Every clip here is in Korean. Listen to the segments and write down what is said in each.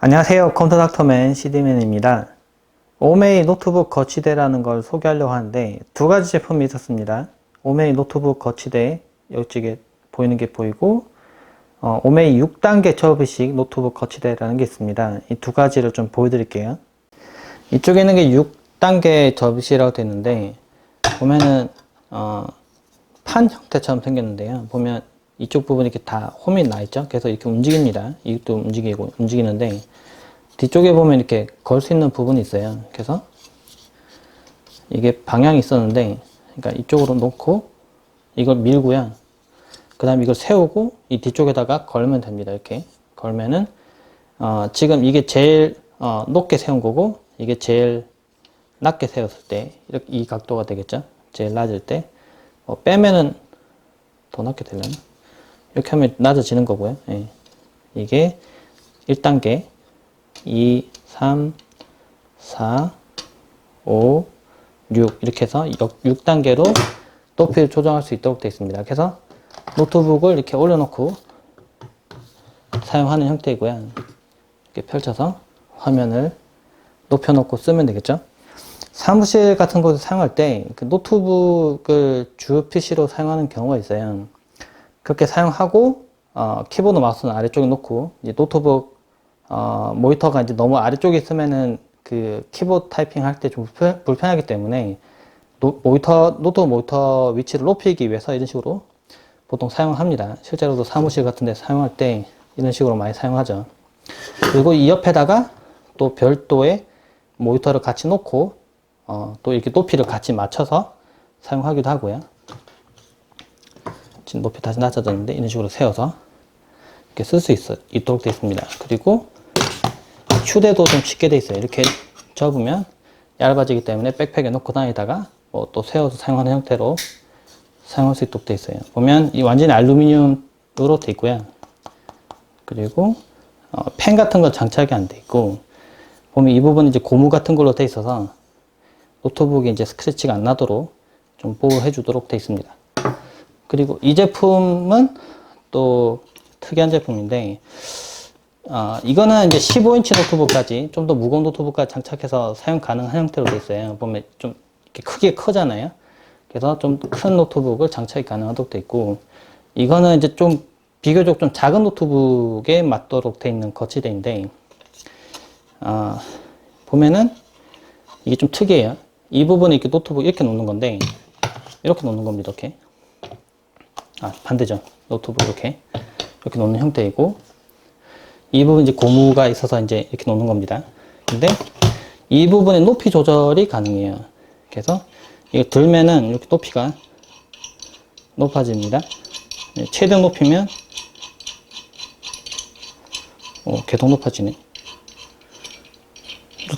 안녕하세요. 컴퓨터 닥터맨 CD맨입니다. 오메이 노트북 거치대라는 걸 소개하려고 하는데 두 가지 제품이 있었습니다. 오메이 노트북 거치대 이쪽에 보이는 게 보이고 어, 오메이 6단계 접이식 노트북 거치대라는 게 있습니다. 이 두 가지를 좀 보여드릴게요. 이쪽에 있는 게 6단계 접이식이라고 되어 있는데 보면은 어, 판 형태처럼 생겼는데요. 보면 이쪽 부분이 이렇게 다 홈이 나 있죠. 그래서 이렇게 움직입니다. 이것도 움직이고 움직이는데 뒤쪽에 보면 이렇게 걸 수 있는 부분이 있어요. 그래서 이게 방향이 있었는데, 그러니까 이쪽으로 놓고 이걸 밀고요. 그 다음에 이걸 세우고 이 뒤쪽에다가 걸면 됩니다. 이렇게 걸면은 어, 지금 이게 제일 어, 높게 세운 거고 이게 제일 낮게 세웠을 때 이렇게 이 각도가 되겠죠. 제일 낮을 때 어, 빼면은 더 낮게 되려나? 이렇게 하면 낮아지는 거고요. 예. 이게 1단계 2, 3, 4, 5, 6 이렇게 해서 6단계로 높이를 조정할 수 있도록 되어 있습니다. 그래서 노트북을 이렇게 올려놓고 사용하는 형태이고요. 이렇게 펼쳐서 화면을 높여놓고 쓰면 되겠죠. 사무실 같은 곳에 사용할 때그 노트북을 주 PC로 사용하는 경우가 있어요. 그렇게 사용하고 어, 키보드 마우스는 아래쪽에 놓고 이제 노트북 어, 모니터가 이제 너무 아래쪽에 있으면은 그 키보드 타이핑 할 때 좀 불편, 하기 때문에 노, 모니터 노트북 모니터 위치를 높이기 위해서 이런 식으로 보통 사용합니다. 실제로도 사무실 같은 데 사용할 때 이런 식으로 많이 사용하죠. 그리고 이 옆에다가 또 별도의 모니터를 같이 놓고 어, 또 이렇게 높이를 같이 맞춰서 사용하기도 하고요. 지금 높이 다시 낮아졌는데 이런 식으로 세워서 이렇게 쓸수 있도록 되어 있습니다. 그리고 휴대도 좀 쉽게 되어 있어요. 이렇게 접으면 얇아지기 때문에 백팩에 넣고 다니다가 뭐 또 세워서 사용하는 형태로 사용할 수 있도록 되어 있어요. 보면 이 완전히 알루미늄으로 되어 있고요. 그리고 어, 펜 같은 거 장착이 안 돼 있고 보면 이 부분 이제 고무 같은 걸로 되어 있어서 노트북에 이제 스크래치가 안 나도록 좀 보호해 주도록 되어 있습니다. 그리고 이 제품은 또 특이한 제품인데 어, 이거는 이제 15인치 노트북까지 좀 더 무거운 노트북까지 장착해서 사용 가능한 형태로 되어 있어요. 보면 좀 이렇게 크게 크잖아요. 그래서 좀 큰 노트북을 장착이 가능하도록 되어 있고 이거는 이제 좀 비교적 좀 작은 노트북에 맞도록 되어 있는 거치대인데 어, 보면은 이게 좀 특이해요. 이 부분에 이렇게 노트북 이렇게 놓는 건데 이렇게 놓는 겁니다. 이렇게 아 반대죠. 노트북 이렇게 이렇게 놓는 형태이고 이 부분 이제 고무가 있어서 이제 이렇게 놓는 겁니다. 근데 이 부분의 높이 조절이 가능해요. 그래서 이거 들면은 이렇게 높이가 높아집니다. 네, 최대 높이면 오, 계속 높아지네.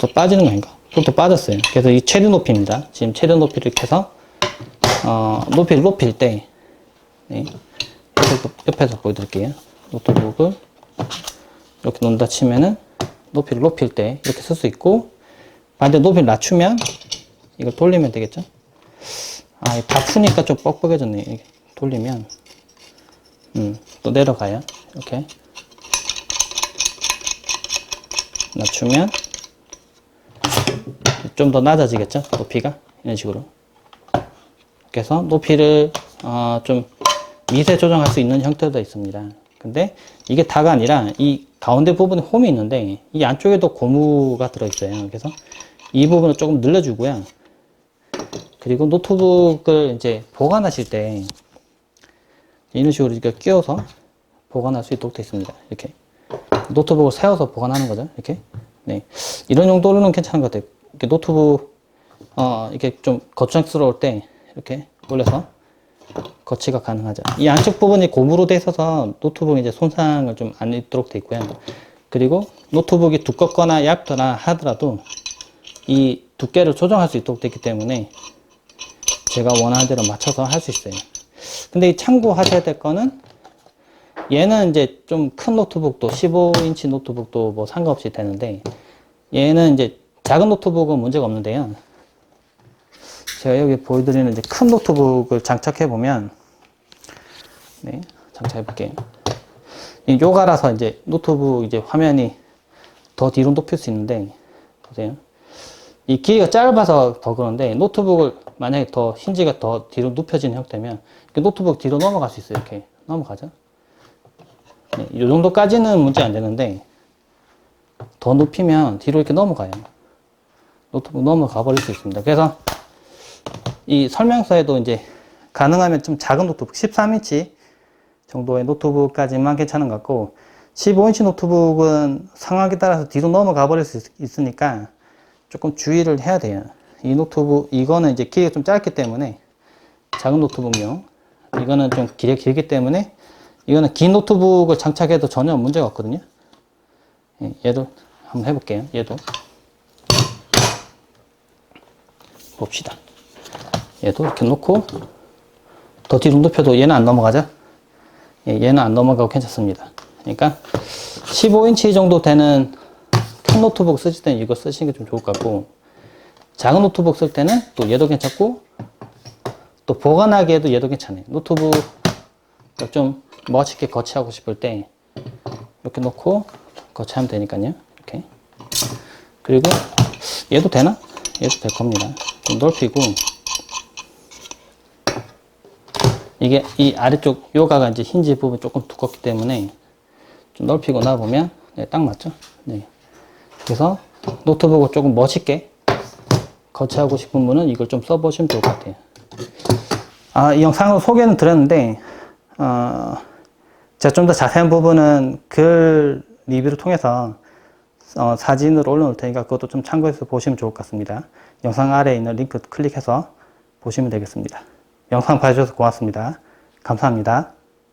또 빠지는 거 아닌가? 또 빠졌어요. 그래서 이 최대 높이입니다. 지금 최대 높이를 이렇게 해서 어, 높이를 높일 때 네, 옆에서, 보여드릴게요. 노트북을 이렇게 놓는다 치면은 높이를 높일 때 이렇게 쓸 수 있고 반대 높이를 낮추면 이걸 돌리면 되겠죠? 아, 다 푸니까 좀 뻑뻑해졌네. 이렇게 돌리면 음, 또 내려가요. 이렇게 낮추면 좀 더 낮아지겠죠? 높이가 이런 식으로. 그래서 높이를 어, 좀 미세 조정할 수 있는 형태도 있습니다. 근데 이게 다가 아니라 이 가운데 부분에 홈이 있는데 이 안쪽에도 고무가 들어있어요. 그래서 이 부분을 조금 늘려주고요. 그리고 노트북을 이제 보관하실 때 이런 식으로 이렇게 끼워서 보관할 수 있도록 되어 있습니다. 이렇게 노트북을 세워서 보관하는 거죠. 이렇게 네 이런 용도로는 괜찮은 것 같아요. 이렇게 노트북 어 이렇게 좀 거창스러울 때 이렇게 올려서 거치가 가능하죠. 이 안쪽 부분이 고무로 돼 있어서 노트북에 이제 손상을 좀 안 입도록 돼 있고요. 그리고 노트북이 두껍거나 얇거나 하더라도 이 두께를 조정할 수 있도록 되기 때문에 제가 원하는 대로 맞춰서 할 수 있어요. 근데 참고하셔야 될 거는 얘는 이제 좀 큰 노트북도 15인치 노트북도 뭐 상관없이 되는데 얘는 이제 작은 노트북은 문제가 없는데요. 제가 여기 보여드리는 이제 큰 노트북을 장착해 보면 네 장착해 볼게요. 이 요가라서 이제 노트북 이제 화면이 더 뒤로 높일 수 있는데 보세요. 이 길이가 짧아서 더 그런데 노트북을 만약에 더 힌지가 더 뒤로 눕혀지는 형태면 노트북 뒤로 넘어갈 수 있어요. 이렇게 넘어가죠. 네, 이 정도까지는 문제 안 되는데 더 높이면 뒤로 이렇게 넘어가요. 노트북 넘어가 버릴 수 있습니다. 그래서 이 설명서에도 이제 가능하면 좀 작은 노트북 13인치 정도의 노트북까지만 괜찮은 것 같고 15인치 노트북은 상황에 따라서 뒤로 넘어가 버릴 수 있- 있으니까 조금 주의를 해야 돼요. 이 노트북 이거는 이제 길이가 좀 짧기 때문에 작은 노트북용 이거는 좀 길이 길기 때문에 이거는 긴 노트북을 장착해도 전혀 문제가 없거든요. 예, 얘도 한번 해볼게요. 얘도 봅시다. 얘도 이렇게 놓고 더 뒤로 눕혀도 얘는 안 넘어가죠? 예, 얘는 안 넘어가고 괜찮습니다. 그러니까 15인치 정도 되는 큰 노트북 쓰실 때는 이거 쓰시는 게 좀 좋을 것 같고 작은 노트북 쓸 때는 또 얘도 괜찮고 또 보관하기에도 얘도 괜찮아요. 노트북 좀 멋있게 거치하고 싶을 때 이렇게 놓고 거치하면 되니까요. 이렇게 그리고 얘도 되나? 얘도 될 겁니다. 좀 넓히고 이게 이 아래쪽 요가가 이제 힌지 부분 조금 두껍기 때문에 좀 넓히고 놔보면 네, 딱 맞죠? 네. 그래서 노트북을 조금 멋있게 거치하고 싶은 분은 이걸 좀 써보시면 좋을 것 같아요. 아, 이 영상으로 소개는 드렸는데, 어, 제가 좀 더 자세한 부분은 글 리뷰를 통해서 어, 사진으로 올려놓을 테니까 그것도 좀 참고해서 보시면 좋을 것 같습니다. 영상 아래에 있는 링크 클릭해서 보시면 되겠습니다. 영상 봐주셔서 고맙습니다. 감사합니다.